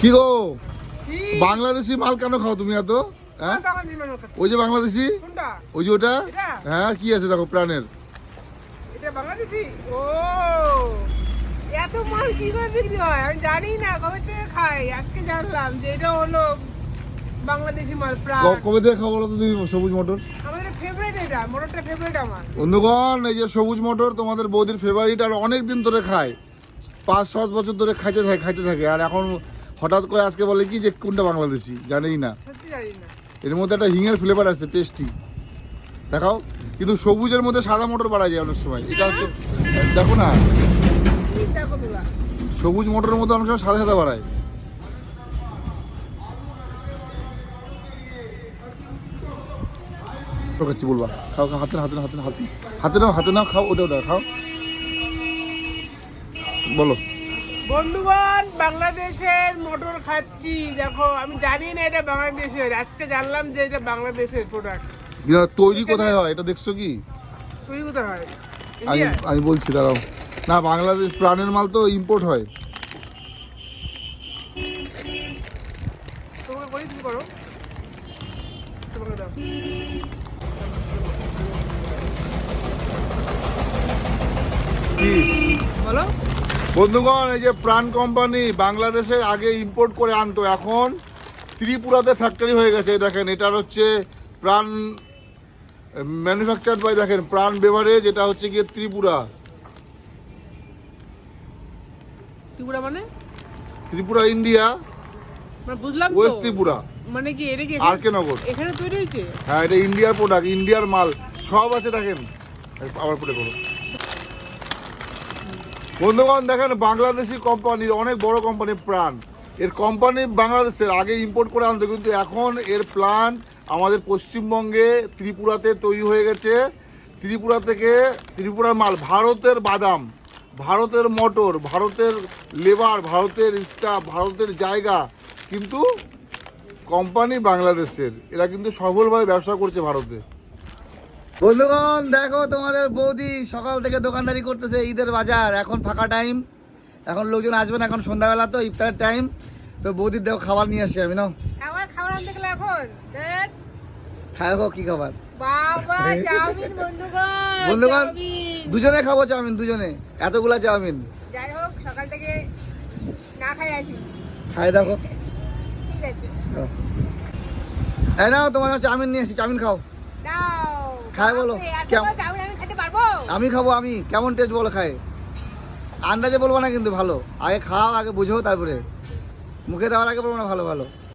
কি গো? বাংলাদেশি মাল কেন খাও তুমি এত? হ্যাঁ? ওই যে বাংলাদেশি? ওই যে ওটা? হ্যাঁ কি আছে দেখো প্রাণের। এটা বাংলাদেশি? ও, এত মাল কি করে বিক্রি হয়? আমি জানি না, কবে থেকে খাই? আজকে জানলাম যে এটা হলো বাংলাদেশি মাল প্রাণ। ক- কবে থেকে খাব তো তুমি সবুজ মটর? আমাদের ফেভারিট এটা মোটরটা ফেভারিট আমার। বন্ধুগণ এই যে সবুজ মটর তোমাদের বৌদির ফেভারিট আর অনেক দিন ধরে খায়। পাঁচ সাত বছর ধরে খাইতে থাকে খাইতে থাকে। আর এখন হঠাৎ করে আজকে বলে কি যে কোনটা বাংলাদেশি? জানেই না। এর মধ্যে একটা হিঙের ফ্লেভার আছে টেস্টি দেখাও। কিন্তু সবুজের মধ্যে সাদা মোটর বাড়া যায় অনেক সময়। এটা হচ্ছে দেখো না। সবুজ মটরের মধ্যে অনেক সময় সাদা সাদা বাড়ায়। খাচ্ছি বলবা। খাও খাও হাতে হাতে হাতে হাতে হাতে নাও হাতে নাও খাও ওটা ওটা খাও। বলো। বন্ধুগণ বাংলাদেশের মোটর খাচ্ছি। দেখো আমি জানি না এটা বাংলাদেশের আজকে জানলাম যে এটা বাংলাদেশের প্রোডাক্ট তৈরি কোথায় হয়? এটা দেখছ কি? তৈরি কোথায় হয়? আমি আমি বলছি দাঁড়াও। না বাংলাদেশ প্রাণের মাল তো ইম্পোর্ট হয়। কি? বলো। বন্ধুগণ এই যে প্রাণ কোম্পানি বাংলাদেশের আগে ইম্পোর্ট করে আনতো এখন ত্রিপুরাতে ফ্যাক্টরি হয়ে গেছে। দেখেন এটার হচ্ছে প্রাণ ম্যানুফ্যাকচার বাই দেখেন প্রাণ বেভারেজ এটা হচ্ছে গিয়ে ত্রিপুরা। ত্রিপুরা মানে? ত্রিপুরা ইন্ডিয়া মানে বুঝলাম ওয়েস্ট ত্রিপুরা। মানে কি এটা কি আর কে নগর এখানে তৈরি হয়েছে? হ্যাঁ এটা ইন্ডিয়ার প্রোডাক্ট ইন্ডিয়ার মাল সব আছে দেখেন। আবার পরে করো। বন্ধুগণ, দেখেন বাংলাদেশি কোম্পানির অনেক বড় কোম্পানি প্রাণ। এর কোম্পানি বাংলাদেশের, আগে ইম্পোর্ট করে আনতো, কিন্তু এখন এর প্ল্যান্ট আমাদের পশ্চিমবঙ্গে, ত্রিপুরাতে তৈরি হয়ে গেছে। ত্রিপুরা থেকে, ত্রিপুরার মাল, ভারতের বাদাম, ভারতের মটর, ভারতের লেবার, ভারতের স্টাফ ভারতের জায়গা। কিন্তু কোম্পানি বাংলাদেশের, এরা কিন্তু সফলভাবে ব্যবসা করছে ভারতে। বন্ধুগণ দেখো তোমাদের বৌদি সকাল থেকে দোকানদারি করতেছে ঈদের বাজার। এখন ফাঁকা টাইম এখন লোকজন আসবে না এখন সন্ধ্যাবেলা তো ইফতারের টাইম তো বৌদির দেখো খাবার নিয়ে আসছি আমি নাও। আমার খাবার আনতে গেলে এখন? খাব কি খাবার? বাবা চাউমিন বন্ধুগণ বন্ধুগণ দুজনে খাব চাউমিন দুজনে। এতগুলা চাউমিন। যাই হোক সকাল থেকে না খাই আছি। খাই দেখো। ঠিক আছে। খাও। এই নাও তোমার চাউমিন নিয়ে এসেছি চাউমিন খাও। খাই বলো, কেমন? আমি আমি খাব আমি। কেমন টেস্ট বলো খায়? আন্দাজে বলব না কিন্তু ভালো। আগে খাও আগে বুঝো তারপরে। মুখে দেওয়ার আগে বলব না ভালো ভালো।